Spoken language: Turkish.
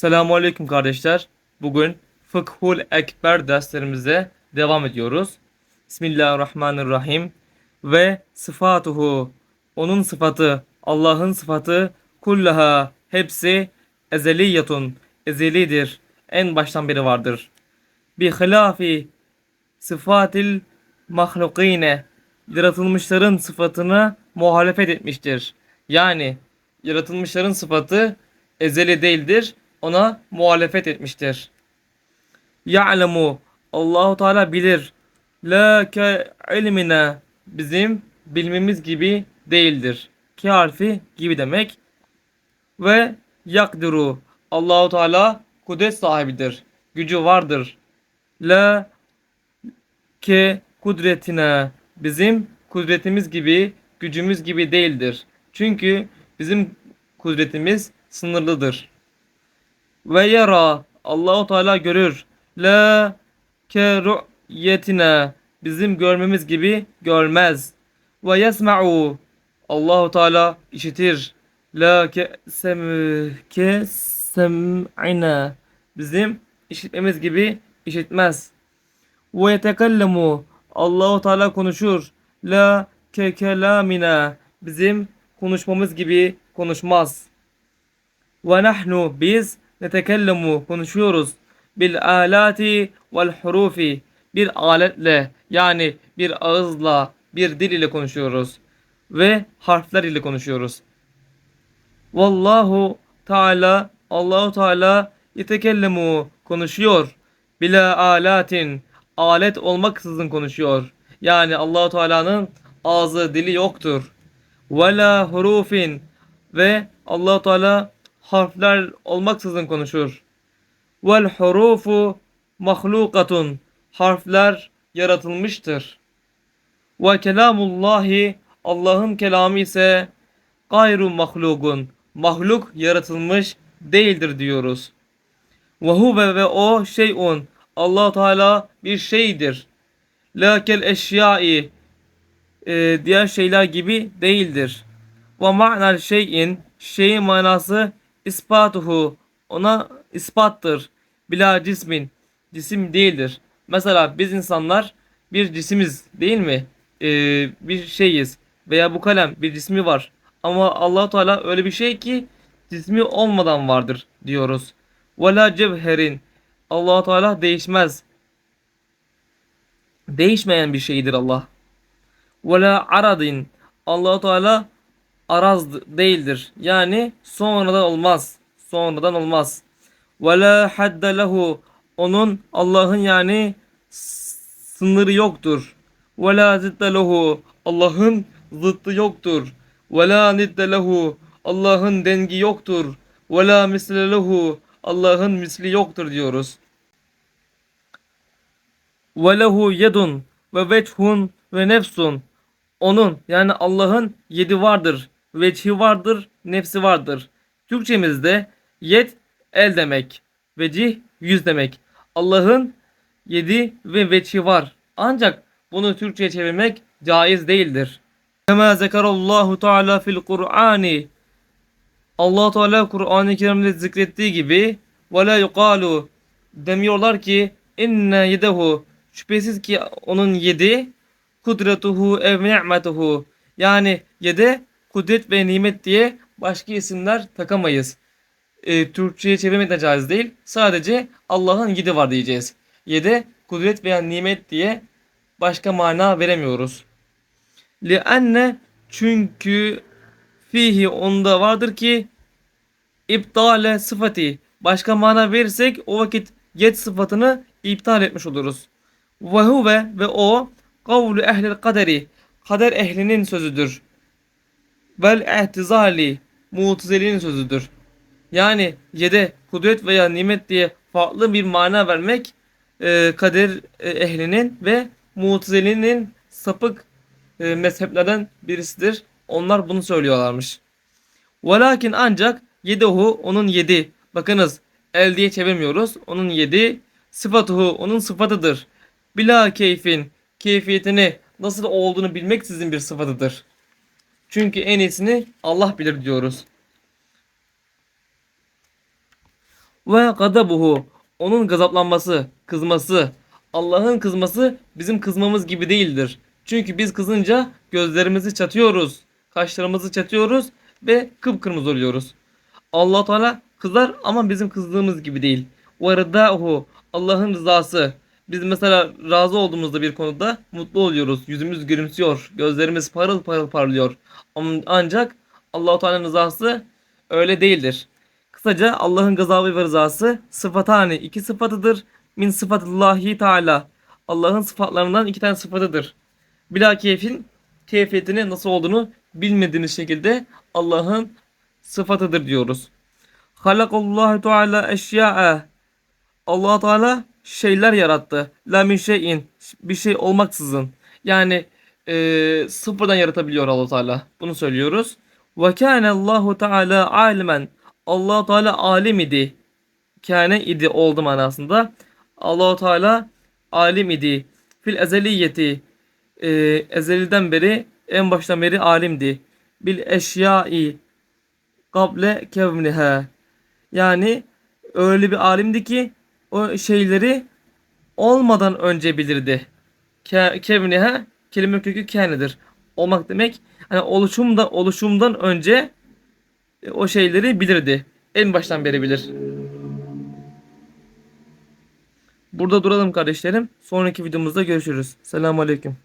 Selamun Aleyküm kardeşler. Bugün Fıkhul Ekber derslerimize devam ediyoruz. Bismillahirrahmanirrahim. Ve sıfatuhu, onun sıfatı, Allah'ın sıfatı, kullaha, hepsi ezeliyetun, ezelidir. En baştan beri vardır. Bi hilafi sıfatil mahlukine, yaratılmışların sıfatına muhalefet etmiştir. Yani yaratılmışların sıfatı ezeli değildir. Ona muhalefet etmiştir. Ya'lemu Allahu Teala bilir. La ke ilmina bizim bilmemiz gibi değildir. Ki harfi gibi demek. Ve yakdiru Allahu Teala kudret sahibidir. Gücü vardır. La ke kudretine bizim kudretimiz gibi gücümüz gibi değildir. Çünkü bizim kudretimiz sınırlıdır. Ve yara Allahu Teala görür. La ke ru'yetine bizim görmemiz gibi görmez. Ve yesma'u Allahu Teala işitir. La ke sem ke bizim işitmemiz gibi işitmez. Ve yetekellemu Allahu Teala konuşur. La ke kelamina bizim konuşmamız gibi konuşmaz. Ve nahnu biz netekellemu konuşuyoruz. Bil alati vel hurufi bir aletle yani bir ağızla bir dil ile konuşuyoruz. Ve harfler ile konuşuyoruz. Vallahu Teala Allahu Teala yetekellemu konuşuyor. Bila alatin alet olmaksızın konuşuyor. Yani Allahu Teala'nın ağzı dili yoktur. Vela hurufin ve Allahu Teala harfler olmaksızın konuşur. Vel hurufu mahlukatun harfler yaratılmıştır. Ve kelamullahi Allah'ın kelamı ise gayru mahlugun mahluk yaratılmış değildir diyoruz. Ve huve ve o şeyun allah Teala bir şeydir. Lakel eşyai e, diğer şeyler gibi değildir. Ve ma'nal şeyin şeyin manası ispatuhu ona ispattır. Bila cismin cisim değildir. Mesela biz insanlar bir cisimiz değil mi? Ee, bir şeyiz veya bu kalem bir cismi var. Ama allah Teala öyle bir şey ki cismi olmadan vardır diyoruz. Vela cevherin allah Teala değişmez. Değişmeyen bir şeydir Allah. Vela aradin allah Teala araz değildir. Yani sonradan olmaz. Sonradan olmaz. Ve la hadde lehu onun Allah'ın yani sınırı yoktur. Ve la zidde lehu Allah'ın zıttı yoktur. Ve la nidde lehu Allah'ın dengi yoktur. Ve la misle lehu Allah'ın misli yoktur diyoruz. Ve lehu yedun ve vechun ve nefsun onun yani Allah'ın yedi vardır veçhi vardır, nefsi vardır. Türkçemizde yet el demek, vecih yüz demek. Allah'ın yedi ve veçhi var. Ancak bunu Türkçe'ye çevirmek caiz değildir. Kema zekarallahu Teala fil Kur'ani Allah Teala Kur'an-ı Kerim'de zikrettiği gibi ve la yuqalu demiyorlar ki inne yedehu şüphesiz ki onun yedi kudretuhu ev ni'metuhu yani yedi kudret ve nimet diye başka isimler takamayız. E, Türkçe'ye çevirmek de caiz değil. Sadece Allah'ın yedi var diyeceğiz. Yedi kudret veya nimet diye başka mana veremiyoruz. Lianne çünkü fihi onda vardır ki iptale sıfati başka mana verirsek o vakit yet sıfatını iptal etmiş oluruz. Ve huve ve o kavlu ehlil kaderi kader ehlinin sözüdür vel ehtizali mutezilinin sözüdür. Yani yede kudret veya nimet diye farklı bir mana vermek e, kader e, ehlinin ve mutezilinin sapık e, mezheplerden birisidir. Onlar bunu söylüyorlarmış. Velakin ancak yedehu onun yedi. Bakınız el diye çevirmiyoruz. Onun yedi. Sıfatuhu onun sıfatıdır. Bila keyfin keyfiyetini nasıl olduğunu bilmek sizin bir sıfatıdır. Çünkü en iyisini Allah bilir diyoruz. ve gadabuhu onun gazaplanması, kızması. Allah'ın kızması bizim kızmamız gibi değildir. Çünkü biz kızınca gözlerimizi çatıyoruz, kaşlarımızı çatıyoruz ve kıpkırmızı oluyoruz. Allah Teala kızar ama bizim kızdığımız gibi değil. Ve rıdahu Allah'ın rızası. Biz mesela razı olduğumuzda bir konuda mutlu oluyoruz. Yüzümüz gülümsüyor. Gözlerimiz parıl parıl parlıyor. Ancak Allah Teala'nın rızası öyle değildir. Kısaca Allah'ın gazabı ve rızası sıfatani iki sıfatıdır. Min sıfatillahi Teala. Allah'ın sıfatlarından iki tane sıfatıdır. Bila keyfin keyfiyetini nasıl olduğunu bilmediğiniz şekilde Allah'ın sıfatıdır diyoruz. Halakallahu Teala eşya'a. Allah Teala şeyler yarattı. La min şeyin. Bir şey olmaksızın. Yani eee, sıfırdan yaratabiliyor Allah Teala. Bunu söylüyoruz. Ve kâne Allahu Teala alimen. Allah Teala alim idi. Kâne idi oldu manasında. Allah Teala alim idi. Fil ezeliyeti. Eee ezeliden beri en baştan beri alimdi. Bil eşyai kable kevniha. Yani öyle bir alimdi ki o şeyleri olmadan önce bilirdi. Ke, kevniha kelime kökü kânedir. Olmak demek hani oluşumda oluşumdan önce e, o şeyleri bilirdi. En baştan beri bilir. Burada duralım kardeşlerim. Sonraki videomuzda görüşürüz. Selamun Aleyküm.